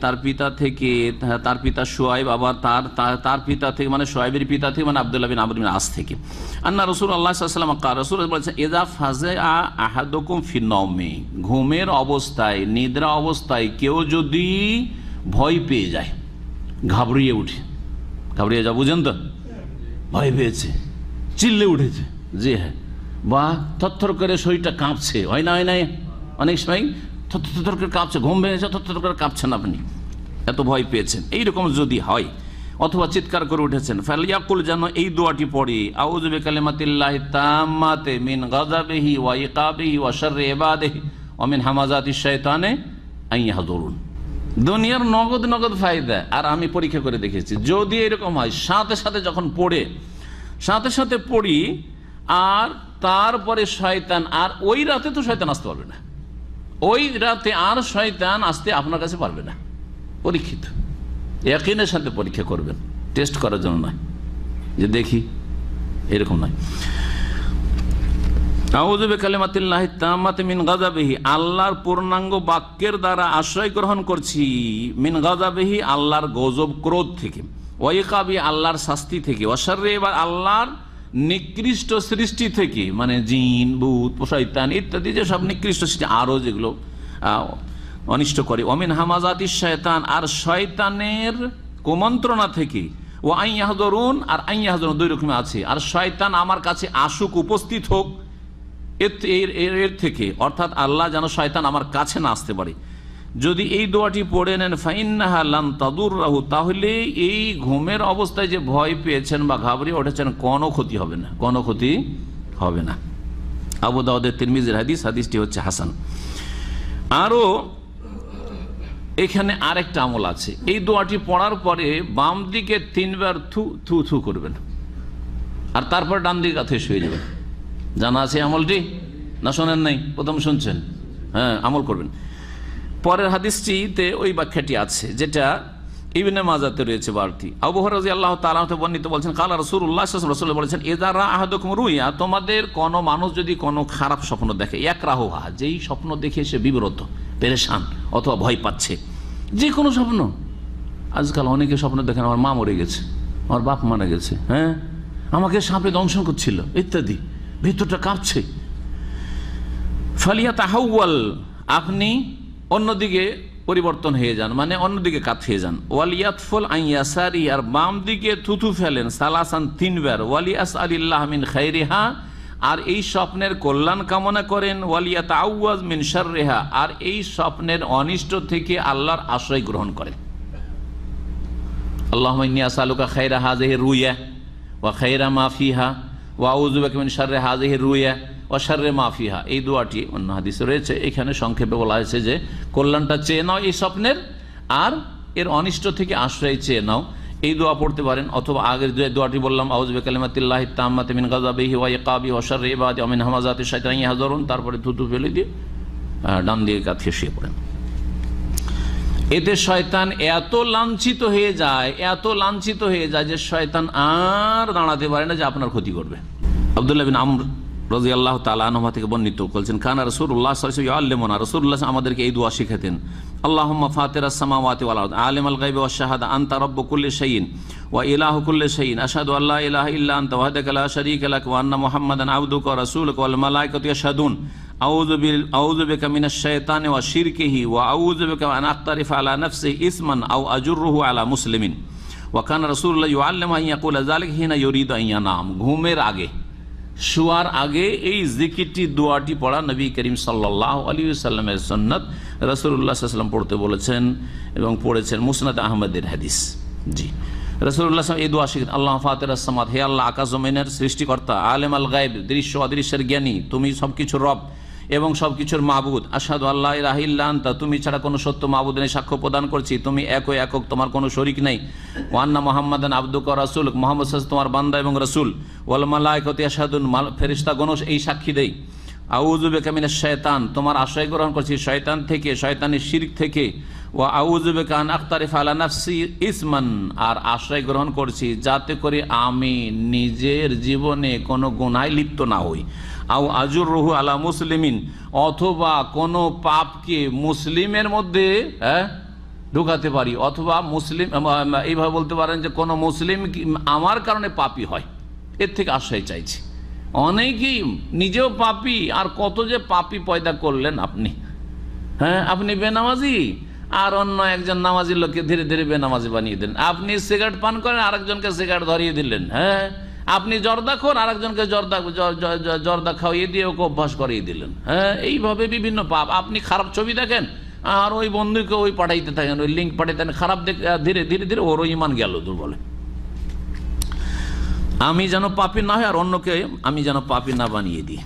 তার পিতা থেকে তার পিতা সোয়াইব আবার তার তার- পিতা থেকে মানে সোয়াইবের পিতা থেকে মানে আবদুল্লাহ বিন বিন আস থেকে। আন্না রসুল আল্লাহ সাল্লাম কার রসুল বলেছেন এদা ফাজে আহাদকুম ফিনমে ঘুমের অবস্থায়, নিদ্রা অবস্থায় কেউ যদি ভয় পেয়ে যায়, ঘাবড়িয়ে উঠে। ঘাবড়িয়ে যা বুঝেন তো? ভয় পেয়েছে, চিল্লে উঠেছে। জি হ্যাঁ। বা থরথর করে শরীরটা কাঁপছে। হয় না হয় না? অনেক সময় থর করে কাঁপছে, ঘুম ভেঙেছে থর করে কাঁপছেন আপনি? এত ভয় পেয়েছেন। এইরকম যদি হয়, অথবা চিৎকার করে উঠেছেন, ফালিয়াকুল যেন এই দোয়াটি পড়ে আউজবে কালেমাতিল্লাহ তামাতে মিন গাজাবেহি ওয়া ইকাবেহি ওয়া শাররি ইবাদেহি ওয়া মিন হামাজাতি শাইতানে আইয়াহদুরুন দুনিয়ার নগদ নগদ ফায়দা, আর আমি পরীক্ষা করে দেখেছি, যদি এরকম হয়, সাথে সাথে যখন পড়ে, সাথে সাথে পড়ি, আর তারপরে শয়তান, আর ওই রাতে তো শয়তান আসতে পারবে না। ওই রাতে আর শয়তান আসতে আপনার কাছে পারবে না। পরীক্ষিত। একইনের সাথে পরীক্ষা করবেন। টেস্ট করার জন্য নয়। যে দেখি, এরকম নয়। আল্লাহর পূর্ণাঙ্গ বাক্যের দ্বারা আশ্রয় গ্রহণ করছি। মিন গাযাবিহি, আল্লাহর গজব ক্রোধ থেকে। ওয়াইকাবি, আল্লাহর শাস্তি থেকে। অসারে এবার আল্লাহর নিকৃষ্ট সৃষ্টি থেকে মানে জিন, ভূত, শয়তান ইত্যাদি যে সব নিকৃষ্ট সৃষ্টি আরও যেগুলো অনিষ্ট করে। অমিন হামাজাতি শয়তান, আর শয়তানের কুমন্ত্রণা থেকে ও আইয়াহদরুন আর আইয়াহদরুন দুই রকম আছে। আর শয়তান আমার কাছে আসুক, উপস্থিত হোক এর থেকে, অর্থাৎ আল্লাহ যেন শয়তান আমার কাছে না আসতে পারে। যদি এই দোয়াটি পড়ে নেন, ফাইন্নাহা লান তাদুর রাহু তাহলে এই ঘুমের অবস্থায় যে ভয় পেয়েছেন বা ঘাবড়িয়ে উঠেছেন, কোনো ক্ষতি হবে না, কোনো ক্ষতি হবে না। আবু দাউদের তিরমিজের হাদিস, হাদিসটি হচ্ছে হাসান। আরও এখানে আরেকটা আমল আছে। এই দোয়াটি পড়ার পরে বাম দিকে তিনবার থু থু থু করবেন। আর তারপর ডান দিকে কাছে শুয়ে যাবেন। জানা আছে আমলটি? না শোনেন নাই? প্রথম শুনছেন? হ্যাঁ আমল করবেন। পরের হাদিসটিতে ওই ব্যাখ্যাটি আছে, যেটা ইবনে মাজাতে রয়েছে বারটি। আবহাওয়া রাজি আল্লাহ তালাতে বর্ণিত বলছেন, কালা রসুল্লাহ রসুল বলেছেন এদারা আহাদকুম রুইয়া তোমাদের কোনো মানুষ যদি কোনো খারাপ স্বপ্ন দেখে এক রাহুহা যেই স্বপ্ন দেখে সে বিব্রত, পেরেশান অথবা ভয় পাচ্ছে। যে কোনো স্বপ্ন। আজকাল অনেকে স্বপ্ন দেখেন, আমার মা মরে গেছে, আমার বাপ মারা গেছে হ্যাঁ? আমাকে সাপে দংশন করছিল ইত্যাদি। ভিতরটা কাঁপছে। ফালিয়া তাহাউয়াল আপনি অন্যদিকে পরিবর্তন হয়ে যান মানে অন্যদিকে কাত হয়ে যান। ওয়ালিয়াতফুল আইয়াসারি আর বাম দিকে থুথু ফেলেন, সালাসান তিনবার। ওয়ালিয়াস আলিল্লাহ মিন খাইরিহা, আর এই স্বপ্নের কল্যাণ কামনা করেন। ওয়ালিয়াত আউয়াজ মিন শাররিহা, আর এই স্বপ্নের অনিষ্ট থেকে আল্লাহর আশ্রয় গ্রহণ করেন। আল্লাহ আসালুকা খাইরা হাজেহে রুইয়া, ওয়া খাইরা মাফিহা ওয়া আউজুবাক মিন শাররে হাজেহে রুইয়া। শাররে মাফিহা এই দোয়াটি অন্য হাদিসে রয়েছে। এখানে সংক্ষেপে বলা হয়েছে যে, কল্যাণটা চেয়ে নাও এই স্বপ্নের, আর এর অনিষ্ট থেকে আশ্রয় চেয়ে নাও। এই দোয়া পড়তে পারেন, অথবা আগের দোয়াটি বললাম আউজবে কালিমাতিল্লাহ তারপরে থুতু ফেলে দিয়ে ডান দিকে কাঁথে শুয়ে পড়েন। এতে শয়তান এত লাঞ্ছিত হয়ে যায়, এত লাঞ্ছিত হয়ে যায় যে শয়তান আর দাঁড়াতে পারে না যে আপনার ক্ষতি করবে। আবদুল্লাহ বিন আমর রাজি আল্লাহ তালানহা থেকে বর্ণিত, বলছেন খানা রসুল্লাহ আল্লেমনা রসুল্লাহ আমাদেরকে এই দোয়া শিখাতেন আল্লাহ ফাতের সামাওয়াতি ওয়াল আরদ আলিম আল গাইব শাহাদা, আনতা রব্ব কুল্লি শাইইন ওয়া ইলাহু কুল্লি শাইইন, আশহাদু আল্লা ইলাহা ইল্লা আনতা ওয়াহদাকা লা শারীকা লাক ওয়া আন্না মুহাম্মাদান আবদুকা ওয়া রাসূলুকা ওয়াল মালায়েকাতু ইয়াশহাদুন, আউযু বিল, আউযু বিকা মিনাশ শাইতানি ওয়া শিরকিহি ওয়া আউযু বিকা আন আক্তারিফা আলা নাফসি ইসমান আও আজুররুহু আলা মুসলিমিন ওয়া কানা রাসূলুল্লাহ ইউআল্লিমু আন ইয়াকুলা, যালিকা হিনা ইউরিদু আন ইয়ানাম ঘুমের আগে শোয়ার আগে এই জিকিরটি, দোয়াটি পড়া নবী করিম সাল্লাহ আলী সাল্লামের সন্ন্যত রসুল্লাহ সাল্লাম পড়তে বলেছেন এবং পড়েছেন মুসনাদ আহমদের হাদিস। জি। রসুল্লাহ এই দোয়া শিখেন আল্লাহ ফাতের আসমাদ হে আল্লাহ আকাশ জমিনের সৃষ্টিকর্তা, আলেম আল গায়েব দৃশ্য অদৃশ্যের জ্ঞানী, তুমি সব কিছু রব এবং সব কিছুর মাহবুদ আসাদু আল্লাহ রাহিল্লান্তা তুমি ছাড়া কোনো সত্য মাহবুদ নেই, সাক্ষ্য প্রদান করছি। তুমি একই একক, তোমার কোনো শরিক নেই। ওয়ান্না মোহাম্মদান আব্দুক রাসুল মোহাম্মদ তোমার বান্দা এবং রসুল। ওয়াল মালায়কতি আসাদুন মাল ফেরিস্তা গণস এই সাক্ষী দেই। আউজুবে কামিনা শয়তান তোমার আশ্রয় গ্রহণ করছি শয়তান থেকে শয়তানের শিরিক থেকে। ও আউজুবে কান আখতারিফ আলা নাফসি ইসমান। আর আশ্রয় গ্রহণ করছি যাতে করে আমি নিজের জীবনে কোনো গুনায় লিপ্ত না হই। আউ আজুর রহু আলা মুসলিমিন, অথবা কোনো পাপকে মুসলিমের মধ্যে হ্যাঁ ঢুকাতে পারি, অথবা মুসলিম এইভাবে বলতে পারেন যে কোনো মুসলিম আমার কারণে পাপি হয়, এর থেকে আশ্রয় চাইছি। অনেকেই নিজেও পাপি, আর কত যে পাপি পয়দা করলেন আপনি হ্যাঁ আপনি বেনামাজি, আর অন্য একজন নামাজি লোককে ধীরে ধীরে বেনামাজি বানিয়ে দিলেন। আপনি সিগারেট পান করেন, আরেকজনকে সিগারেট ধরিয়ে দিলেন হ্যাঁ আপনি জর্দা খোর, আরেকজনকে জর্দা, জ- জ- জ- জর্দা খাওয়িয়ে দিয়ে ওকে অভ্যাস করিয়ে দিলেন। হ্যাঁ এইভাবে বিভিন্ন পাপ। আপনি খারাপ ছবি দেখেন, আর ওই বন্ধুকে ওই পাঠাইতে থাকেন, ওই লিঙ্ক পাঠাইতেন খারাপ ধীরে ধীরে ধীরে ওরও ইমান গেল দুর্বলে। আমি যেন পাপি না হয় আর অন্যকে আমি যেন পাপি না বানিয়ে দিই।